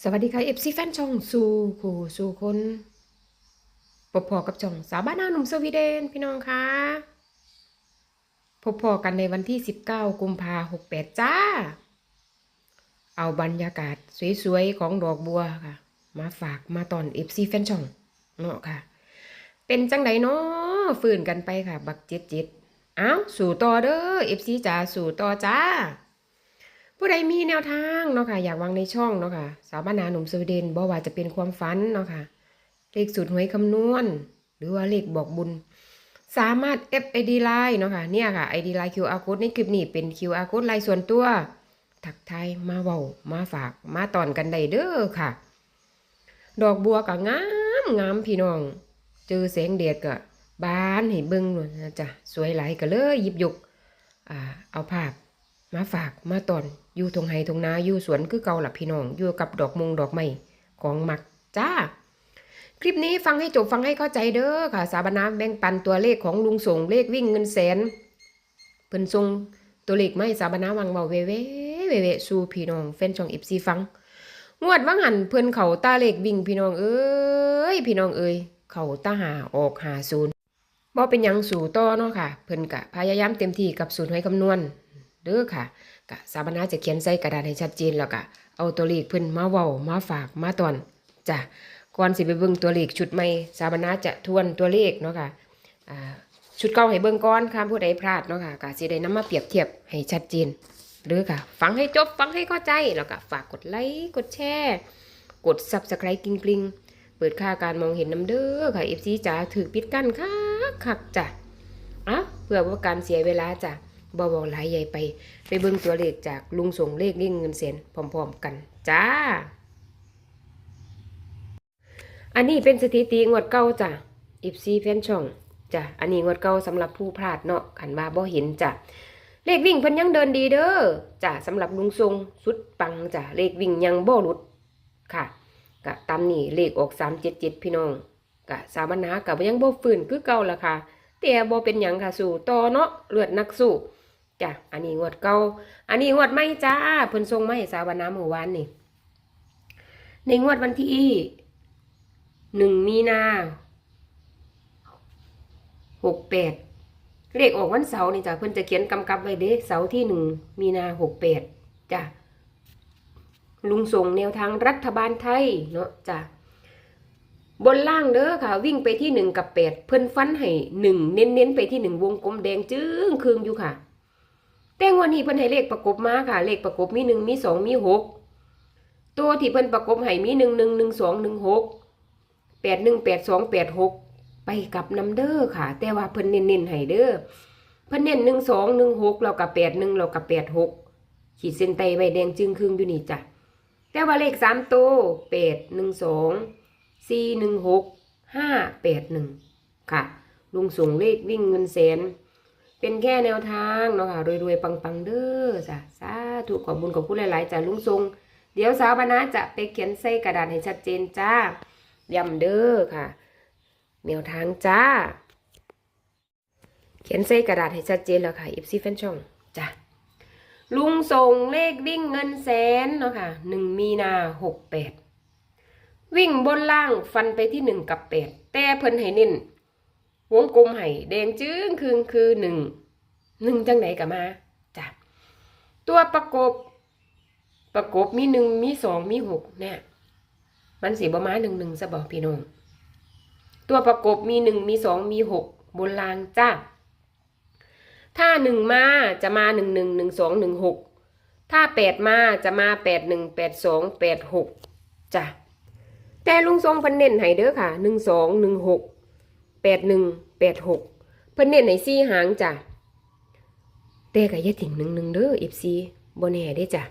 สวัสดีค่ะเอฟซีแฟนช่องสู่ผู้สู่คนพบพอกับช่องสาวบ้านนาหนุ่มสวีเดนพี่น้องคะพบพอกันในวันที่ 19 กุมภาหกแปดจ้า เอาบรรยากาศสวยๆ ของดอกบัวค่ะ มาฝากมาตอนเอฟซีแฟนช่องเนาะค่ะ เป็นจังไดเนาะฝืนกันไปค่ะ บักเจ็ดเจ็ดอ้าวสู่ต่อเด้อเอฟซีจ๋าสู่ต่อจ้า ผู้ใดมีแนวทางเนาะค่ะอยากวางในช่องเนาะค่ะสาวบ้านนาหนุ่มสวีเดนบอกว่าจะเป็นความฝันเนาะค่ะเลขสูตรหวยคำนวณ หรือว่าเลขบอกบุญ สามารถ F ID Line เนาะค่ะเนี่ยค่ะ ID Line QR Code ในคลิปนี้เป็น QR Code ลายส่วนตัว ถักไทยมาเว้ามาฝากมาตอนกันได้เด้อค่ะ ดอกบัวก็งามงามพี่น้อง เจอแสงแดดก็บานให้เบิ่งเลยนะจ๊ะสวยหลายก็เลยหยิบยกเอาภาพมาฝากมาตอน อยู่ทงไฮทงนาอยู่สวนคือเก่าหลับพี่น้องอยู่กับดอกมงดอกไม้ของหมักจ้า คลิปนี้ฟังให้จบฟังให้เข้าใจเด้อค่ะ สาบนาแบ่งปันตัวเลขของลุงส่งเลขวิ่งเงินแสนเพิ่นส่งตัวเลขไมาให้สาบนาวังเบาเวเวเวเวสู่พี่น้องแฟนช่องเอฟซีฟังงวดว่างหันเพิ่นเขาตาเลขวิ่งพี่น้องเอ้ยพี่น้องเอ้ยเขาตาหาออกหาศูนย์บ่เป็นยังสู่ต่อเนาะค่ะ เพิ่นกะพยายามเต็มที่กับสูตรหวยคำนวณเด้อค่ะกะสามารถจะเขียนใส่กระดาษให้ชัดเจนแล้วก็เอาตัวเลขเพิ่นมาเว้ามาฝากมาตอนจ้ะก่อนสิไปเบิ่งตัวเลขชุดใหม่สามารถจะทวนตัวเลขเนาะค่ะอ่าชุดเก่าให้เบิ่งก่อนค่ะผู้ใดพลาดเนาะค่ะก็สิได้นำมาเปรียบเทียบให้ชัดเจนเด้อค่ะ ฟังให้จบฟังให้เข้าใจแล้วก็ฝากกดไลค์กดแชร์กด Subscribe กริงๆเปิดค่าการมองเห็นน้ำเด้อค่ะ FC จ๋าถือปิดกันคักคักจ้ะอะเพื่อว่าการเสียเวลาจ้ะ บอบอหลายใหญ่ไป ไปเบิ่งตัวเลขจากลุงส่งเลขเลี่ยงเงินเสนพร้อมๆกันจ้า อันนี้เป็นสถิติงวดเก่าจ้ะอิฟซีแฟนช่องจ้ะอันนี้งวดเก่าสำหรับผู้พลาดเนาะขันว่าบ่เห็นจ้ะเลขวิ่งเพิ่นยังเดินดีเด้อจ้ะสำหรับลุงทรงสุดปังจ้ะเลขวิ่งยังบ่หลุดค่ะกะตามนี่เลขออก377พี่น้องกะสามัญหากะยังบ่ฟื้นคือเก่าละค่ะแต่บ่เป็นหยังค่ะสู่ต่อเนาะเลือดนักสู้ จ้ะอันนี้งวดเก่าอันนี้งวดใหม่จ้าเพิ่นส่งมาให้สาวนาเมื่วานนี่ในงวดวันที่หนึ่งมีนาหกแปดเลขออกวันเสาร์นี่จ้ะเพิ่นจะเขียนกำกับไว้เด้เสาร์ที่หนึ่งมีนาหกแปดจ้ะลุงส่งแนวทางรัฐบาลไทยเนาะจ้ะบนล่างเด้อค่ะ วิ่งไปที่หนึ่งกับแปดเพิ่นฟันให้หนึ่งเน้นๆไปที่หนึ่งวงกลมแดงจึ้งคืงอยู่ค่ะ แต่งวันนี้เพิ่นให้เลขประกบมาค่ะ เลขประกบมีหนึ่งมีสองมีหกตัวที่เพิ่นประกบให้มีหนึ่งหนึ่งหนึ่งสองหนึ่งหกแปดหนึ่งแปดสองแปดหกไปกับน้ำเด้อค่ะ แต่ว่าเพิ่นเน้นๆให้เด้อเพิ่นเน้นหนึ่งสองหนึ่งหกเรากับแปดหนึ่งเรากับแปดหกขีดเส้นใต้ไว้แดงจึงครึ่งอยู่นี่จ้ะแต่ว่าเลขสามตัวแปดหนึ่งสองสี่หนึ่งหกห้าแปดหนึ่งค่ะ ลุงส่งเลขวิ่งเงินแสน เป็นแค่แนวทางเนาะค่ะรวยๆปังๆเด้อจ้ะสาธุขอบบุญขอบคุณหลายๆจ้ะลุงทรงเดี๋ยวสาวบรรณาจะไปเขียนใส่กระดาษให้ชัดเจนจ้าย้ำเด้อค่ะ แนวทางจ้า เขียนใส่กระดาษให้ชัดเจนแล้วค่ะ FC แฟนช่องจ้ะลุงส่งเลขวิ่งเงินแสนเนาะค่ะหนึ่งมีนาหกแปดวิ่งบนล่างฟันไปที่หนึ่งกับแปดแต่เพิ่นให้เน้น วงกลมให้แดงจึ้งคือคือหนึ่งหนึ่งจังไหนกับมาจ้ะตัวประกบ ประกบมีหนึ่งมีสองมีหกเนี่ยมันสีประมาณหนึ่งหนึ่งสบอพี่น้องตัวประกบมีหนึ่งมีสองมีหกบนรางจ้าถ้าหนึ่งมาจะมาหนึ่งหนึ่งหนึ่งสองหนึ่งหกถ้าแปดมาจะมาแปดหนึ่งแปดสองแปดหกจ้ะแต่ลุงทรงพันเน้นให้เด้อค่ะหนึ่งสองหนึ่งหก แปดหนึ่งแปดหกเพิ่นเน้นในซี่หางจ้ะแต่ก็อย่าถิ่งหนึ่งหนึ่งเด้อเอฟซีบนแน่ได้จ้ะ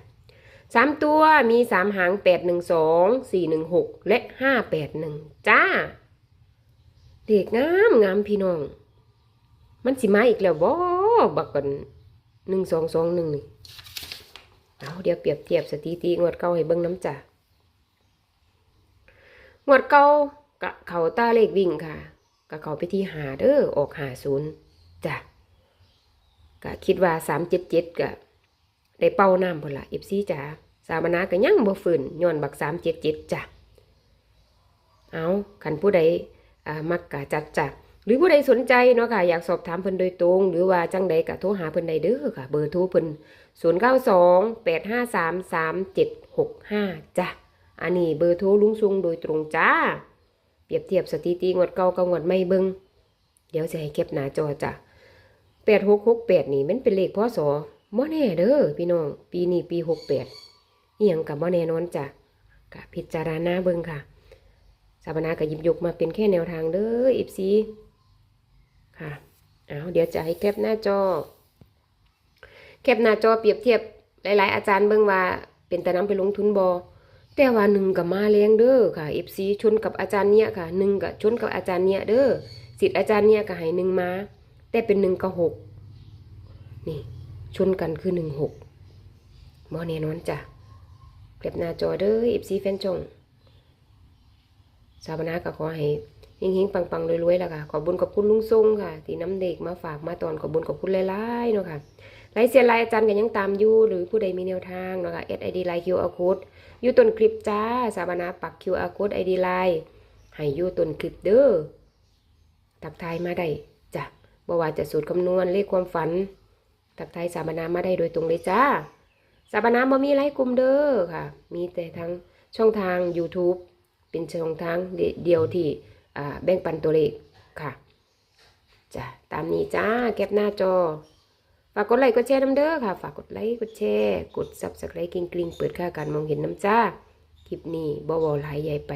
สามตัวมีสามหางแปดหนึ่งสองสี่หนึ่งหกและห้าแปดหนึ่งจ้า เด็กงามงามพี่น้อง มันสิมาอีกแล้วบ่บักกันหนึ่งสองสองหนึ่งนี่เอาเดี๋ยวเปรียบเทียบสถิติงวดเก่าให้เบิ่งน้ำจ้ะงวดเก่ากะเขาตาเลขวิ่งค่ะ ก็เขาไปที่หาเด้อออกหาศูนย์จ้ะก็คิดว่าสามเจ็ดเจ็ดก็ได้เป้าน้ำพนละเอฟซีจ๋าสามนาก็ยังบ่ฟื้นย้อนบัก377จ้ะเอาคันผู้ใดอ่ามักกะจัดจ้ะหรือผู้ใดสนใจเนาะค่ะอยากสอบถามเพิ่นโดยตรง หรือว่าจังใดก็โทรหาเพิ่นได้เด้อค่ะ เบอร์โทรเพิ่น0928533765จ้ะอันนี้เบอร์โทรลุงซุงโดยตรงจ้า รียบเทียบสถิติงวดเก่ากับงวดใหม่เบิ่งเดี๋ยวจะให้เก็บหน้าจอจ้ะ8668นี่มันเป็นเลขพศบ่แน่เด้อพี่น้อง ปีนี้ปี68อียงก็บ่แน่นอนจ้ะก็พิจารณาเบิ่งค่ะสาปนาก็หยิบยกมาเป็นแค่แนวทางเด้ออิฟซีค่ะเอาเดี๋ยวจะให้แคปหน้าจอ แคปหน้าจอเปรียบเทียบหลาย ๆ อาจารย์เบิ่งว่าเป็นแตะนำไปลงทุนบอ แต่ว่าหนึ่งกับมาแรงเด้อค่ะ FC ชนกับอาจารย์เนี่ยค่ะหนึ่งกับชนกับอาจารย์เนี่ยเด้อสิทธิ์อาจารย์เนี่ยก็ให้หนึ่งมา แต่เป็นหนึ่งกับหกนี่ชนกันคือหนึ่งหกมอแน่นอนจ้ะแคปหน้าจอเด้อ FC แฟนจงสาปนาก็ขอให้เฮงๆปังๆรวยๆแล้วค่ะขอบุญขอบคุณลุงทรงค่ะ ที่น้ำเด็กมาฝากมาตอนขอบบุญขอบคุณหลายๆเนาะค่ะ ไลฟ์เสียไลฟ์อาจารย์ก็ยังตามอยู่หรือผู้ใดมีแนวทางเนาะค่ะ SID ไลน์ QR code อยู่ต้นคลิปจ้าสถานาปัก QR code ID ไลน์ให้อยู่ต้นคลิปเด้อทักทายมาได้จ้ะบ่ว่าจะสูตรคำนวณเลขความฝันทักทายสถานามาได้โดยตรงเลยจ้าสถานาบ่มีไลกลุ่มเด้อค่ะ มีแต่ทั้งช่องทาง YouTube เป็นช่องทางเดียวที่แบ่งปันตัวเลขค่ะจ้ะตามนี้จ้าแคปหน้าจอ ฝากกดไลค์กดแชร์น้ำเด้อค่ะ ฝากกดไลค์กดแชร์ กดซับสไครต์กริ๊งกริ๊งเปิดค่าการมองเห็นน้ำจ้า คลิปนี้บ่บ่หลายใหญ่ไป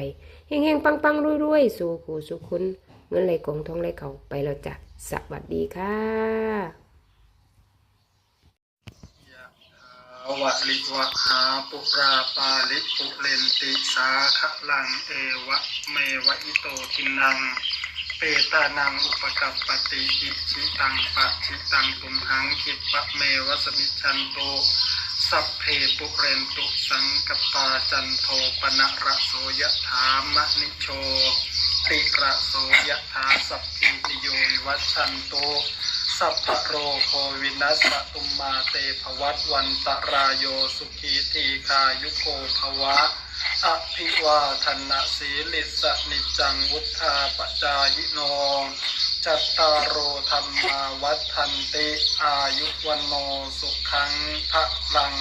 เฮงๆปังๆรวยๆสู่ขู่สู่คุณเงินไหลกองทองไหลเขาไปแล้วจ้ะสวัสดีค่ะวะลิวะหาปุราปาลิปุเรนติสาคะลังเอวะเมวะอิโตทินัง เปตานังอุปกัปปติอิชิตังปะชิตังตุมหังคิปะเมวสมิจันโตสัพเพปุเรนตุสังกปาจันโทปนะระโสยะถามะนิโชติระโสยะถาสัพพิติโยวัชันโตสัพพะโรโควินัสสตุมมาเตภวัตวันตรายโยสุขีทีคายุโกภวะ อภิวาทนาสีลิสนิจังวุธาปจายโน จัตตารโอธรรมาวัฒนติ อายุวันโนสุขังพระลัง